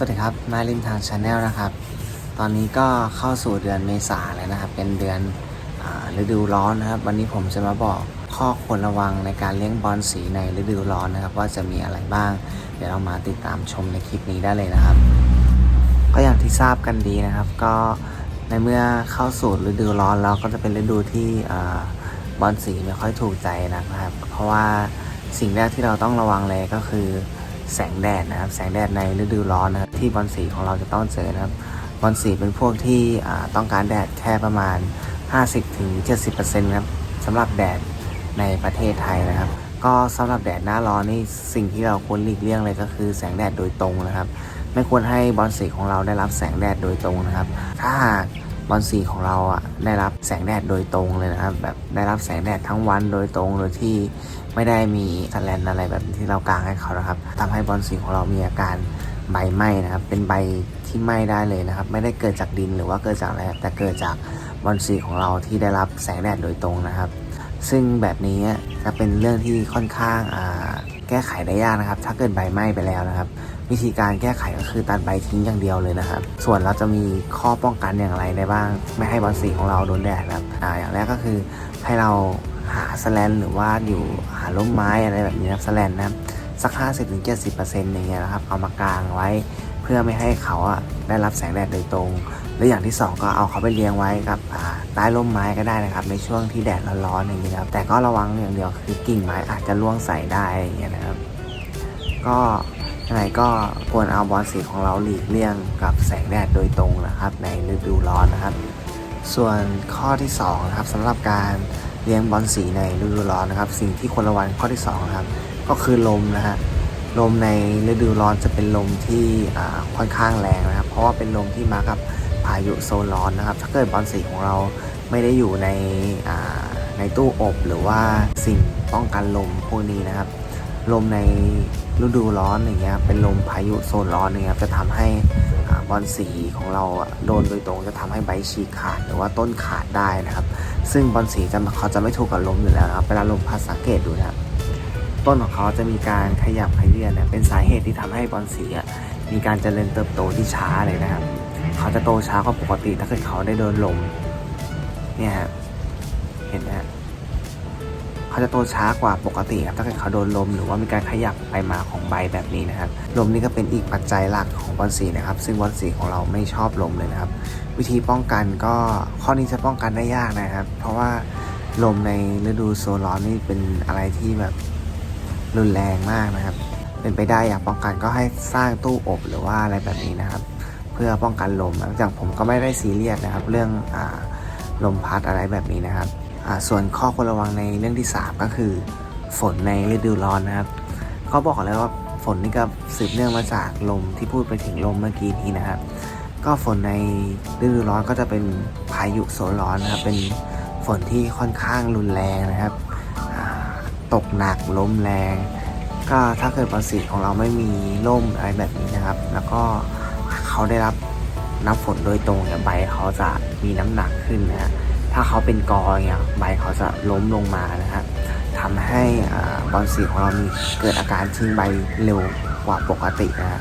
สวัสดีครับ มาริมทางชาแนลนะครับ ตอนนี้ก็เข้าสู่เดือนเมษาแล้วนะครับ เป็นเดือนอฤดูร้อนนะครับ วันนี้ผมจะมาบอกข้อควรระวังในการเลี้ยงบอลสีในฤดูร้อนนะครับ ว่าจะมีอะไรบ้าง เดี๋ยวเรามาติดตามชมในคลิปนี้ได้เลยนะครับ ก็อย่างที่ทราบกันดีนะครับ ก็ในเมื่อเข้าสู่ฤดูร้อนแล้วก็จะเป็นฤดูที่บอลสีไม่ค่อยถูกใจนะครับ เพราะว่าสิ่งแรกที่เราต้องระวังเลยก็คือแสงแดดนะครับ แสงแดดในฤดูร้อนนะครับ ที่บอลสีของเราจะต้องเจอนะครับ บอลสีเป็นพวกที่ต้องการแดดแค่ประมาณ 50-70%ครับสำหรับแดดในประเทศไทยนะครับ ก็สำหรับแดดหน้าร้อนนี่สิ่งที่เราควรหลีกเลี่ยงเลยก็คือแสงแดดโดยตรงนะครับ ไม่ควรให้บอลสีของเราได้รับแสงแดดโดยตรงนะครับ ถ้าหากบอลสีของเราอะได้รับแสงแดดโดยตรงเลยนะครับ แบบได้รับแสงแดดทั้งวันโดยตรงโดยที่ไม่ได้มีสแลนอะไรแบบที่เรากางให้เขานะครับทำให้บอลสีของเรามีอาการ ใบไหม้นะครับ เป็นใบที่ไหม้ได้เลยนะครับ ไม่ได้เกิดจากดินหรือว่าเกิดจากอะไรแต่เกิดจากบอลสีของเราที่ได้รับแสงแดดโดยตรงนะครับ ซึ่งแบบนี้จะเป็นเรื่องที่ค่อนข้างาแก้ไขได้ยากนะครับ ถ้าเกิดใบไหม้ไปแล้วนะครับ วิธีการแก้ไขก็คือตัดใบทิ้งอย่างเดียวเลยนะครับ ส่วนเราจะมีข้อป้องกันอย่างไรได้บ้าง ไม่ให้บอลสีของเราโดนแดดนะครับอ่าอย่างแรกก็คือให้เราหาสแลนหรือว่าอยู่หาร่มไม้อะไรแบบนี้นะครับสแลนนะครับ สัก 50-70%อย่างเงี้ยนะครับ เอามากางไว้ เพื่อไม่ให้เขาอะได้รับแสงแดดโดยตรง หรืออย่างที่สองก็เอาเขาไปเลี้ยงไว้กับใต้ร่มไม้ก็ได้นะครับ ในช่วงที่แดดร้อนๆอย่างนี้นครับแต่ก็ระวังอย่างเดียวคือกิ่งไม้อาจจะร่วงใส่ได้อย่างเงี้ยนะครับ ก็ยังไงก็ควรเอาบอลสีของเราหลีกเลี่ยงกับแสงแดดโดยตรงนะครับ ในฤดูร้อนนะครับ ส่วนข้อที่2นะครับสำหรับการเลี้ยงบอลสีในฤดูร้อนนะครับ สิ่งที่ควรระวังข้อที่2นะครับ ก็คือลมนะฮะลมในฤดูร้อนจะเป็นลมที่ค่อนข้างแรงนะครับ เพราะว่าเป็นลมที่มากับพายุโซนร้อนนะครับ ถ้าเกิดบอลสีของเราไม่ได้อยู่ในในตู้อบหรือว่าสิ่งป้องกันลมพวกนี้นะครับ ลมในฤดูร้อนอย่างเงี้ยเป็นลมพายุโซนร้อนอย่างเงี้ยจะทำให้บอลสีของเราโดนโดยตรงจะทำให้ใบฉีกขาดหรือว่าต้นขาดได้นะครับ ซึ่งบอลสีจะเขาจะไม่ถูกกับลมอยู่แล้วนะครับเวลาลมพัดสังเกตดูนะครับ ต้นของเขาจะมีการขยับขยื่นเนี่ยเป็นสาเหตุที่ทำให้บอลสีมีการเจริญเติบโตที่ช้าเลยนะครับ เขาจะโตช้ากว่าปกติถ้าเกิดเขาได้โดนลมเนี่ยเห็นไหมฮะเขาจะโตช้ากว่าปกติครับถ้าเกิดเขาโดนลมหรือว่ามีการขยับไปมาของใบแบบนี้นะครับลมนี่ก็เป็นอีกปัจจัยหลักของบอลสีนะครับ ซึ่งบอลสีของเราไม่ชอบลมเลยนะครับ วิธีป้องกันก็ข้อนี้จะป้องกันได้ยากนะครับ เพราะว่าลมในฤดูโซนร้อนนี่เป็นอะไรที่แบบ รุนแรงมากนะครับ เป็นไปได้อยากป้องกันก็ให้สร้างตู้อบหรือว่าอะไรแบบนี้นะครับ เพื่อป้องกันลมนะอย่างผมก็ไม่ได้ซีเรียสนะครับ เรื่องอลมพัดอะไรแบบนี้นะครับส่วนข้อควรระวังในเรื่องที่ 3 ก็คือฝนในฤดูร้อนนะครับเขาบอกแล้วว่าฝนนี่ก็สืบเนื่องมาจากลมที่พูดไปถึงลมเมื่อกี้นี้นะครับ ก็ฝนในฤดูร้อนก็จะเป็นพายุโซนร้อนนะครับ เป็นฝนที่ค่อนข้างรุนแรงนะครับ ตกหนักลมแรง ก็ถ้าเกิดบอลสีของเราไม่มีร่มอะไรแบบนี้นะครับ แล้วก็เขาได้รับน้ำฝนโดยตรงเนี่ยใบเขาจะมีน้ำหนักขึ้นนะฮะถ้าเขาเป็นกอเนี่ยใบเขาจะล้มลงมานะครับทำให้อ่าบอลสีของเรามีเกิดอาการทิ้งใบเร็วกว่าปกตินะฮะ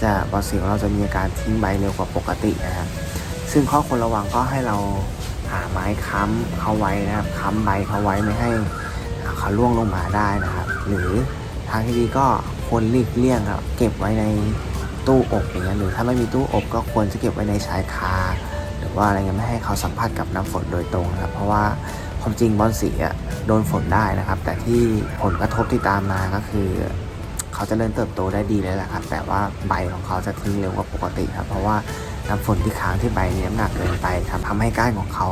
จะบอลสีของเราจะมีอาการทิ้งใบเร็วกว่าปกตินะครับซึ่งข้อควรระวังก็ให้เราหาไม้ค้ำเขาไว้นะครับค้ำใบเขาไว้ไม่ให้ เขาล่วงลงมาได้นะครับ หรือทางที่ดีก็ควรหลีกเลี่ยงครับเก็บไว้ในตู้อบอย่างเงี้ยหรือถ้าไม่มีตู้อบก็ควรจะเก็บไว้ในชายคา หรือว่าอะไรเงี้ยไม่ให้เขาสัมผัสกับน้ำฝนโดยตรงนะครับ เพราะว่าความจริงบอลสีอะโดนฝนได้นะครับ แต่ที่ผลกระทบที่ตามมาก็คือ เขาจะเริ่มเติบโตได้ดีเลยแหละครับ แต่ว่าใบของเขาจะทิ้งเร็วกว่าปกติครับ เพราะว่าน้ำฝนที่ค้างที่ใบมีน้ำหนักเกินไปทำทำให้ก้านของเขา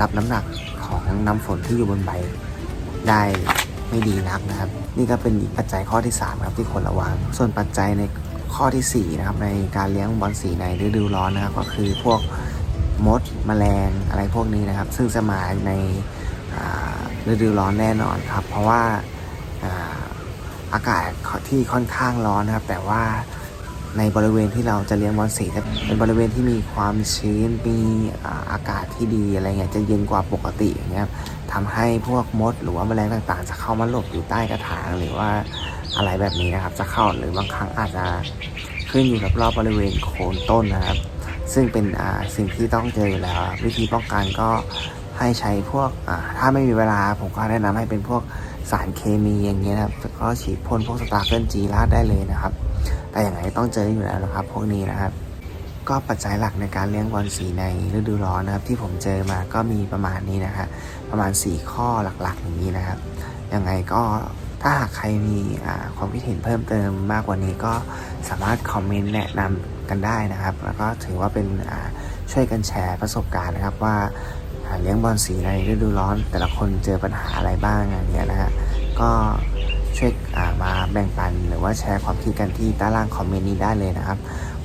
รับน้ำหนักของน้ำฝนที่อยู่บนใบ ได้ไม่ดีนักนะครับ นี่ก็เป็นอีกปัจจัยข้อที่ 3 ครับที่ควรระวัง ส่วนปัจจัยในข้อทีสี่4นะครับในการเลี้ยงบอลสีในฤดูร้อนนะครับ ก็คือพวกมดแมลงอะไรพวกนี้นะครับ ซึ่งจะมาในฤดูร้อนแน่นอนครับ เพราะว่าอากาศที่ค่อนข้างร้อนนะครับ แต่ว่า ในบริเวณที่เราจะเลี้ยงบอลสีจะเป็นบริเวณที่มีความชื้นมีอากาศที่ดีอะไรเงี้ยจะเย็นกว่าปกติอย่างเงี้ยทำให้พวกมดหรือว่าแมลงต่างๆ จะเข้ามาหลบอยู่ใต้กระถางหรือว่าอะไรแบบนี้นะครับ จะเข้าหรือบางครั้งอาจจะขึ้นอยู่รอบๆบริเวณโคนต้นนะครับ ซึ่งเป็นสิ่งที่ต้องเจออยู่แล้ว วิธีป้องกันก็ให้ใช้พวกถ้าไม่มีเวลาผมก็แนะนำให้เป็นพวกสารเคมีอย่างเงี้ยนะครับก็ฉีดพ่นพวกสตาร์เกิลจีราดได้เลยนะครับ แต่อย่างไรต้องเจออยู่แล้วนะครับ พวกนี้นะครับ ก็ปัจจัยหลักในการเลี้ยงบอลสีในฤดูร้อนนะครับ ที่ผมเจอมาก็มีประมาณนี้นะฮะประมาณ 4 ข้อหลักๆอย่างนี้นะครับ ยังไงก็ถ้าหากใครมีความคิดเห็นเพิ่มเติมมากกว่านี้ก็สามารถคอมเมนต์แนะนำกันได้นะครับ แล้วก็ถือว่าเป็นช่วยกันแชร์ประสบการณ์นะครับว่าอ่าเลี้ยงบอลสีในฤดูร้อน แต่ละคนเจอปัญหาอะไรบ้างอย่างเงี้ยนะฮะก็ ช่วยมาแบ่งปัน หรือว่าแชร์ความคิดกันที่ใต้ล่างคอมเมนต์นี้ได้เลยนะครับ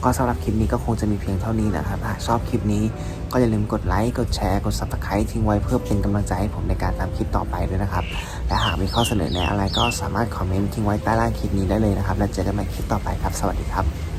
ก็สำหรับคลิปนี้ก็คงจะมีเพียงเท่านี้นะครับหากชอบคลิปนี้ก็อย่าลืมกดไลค์กดแชร์กด subscribe ทิ้งไว้เพื่อเป็นกำลังใจให้ผมในการทำคลิปต่อไปด้วยนะครับและหากมีข้อเสนอแนะอะไรก็สามารถคอมเมนต์ทิ้งไว้ใต้ล่างคลิปนี้ได้เลยนะครับแล้วเจอกันใหม่คลิปต่อไปครับ สวัสดีครับ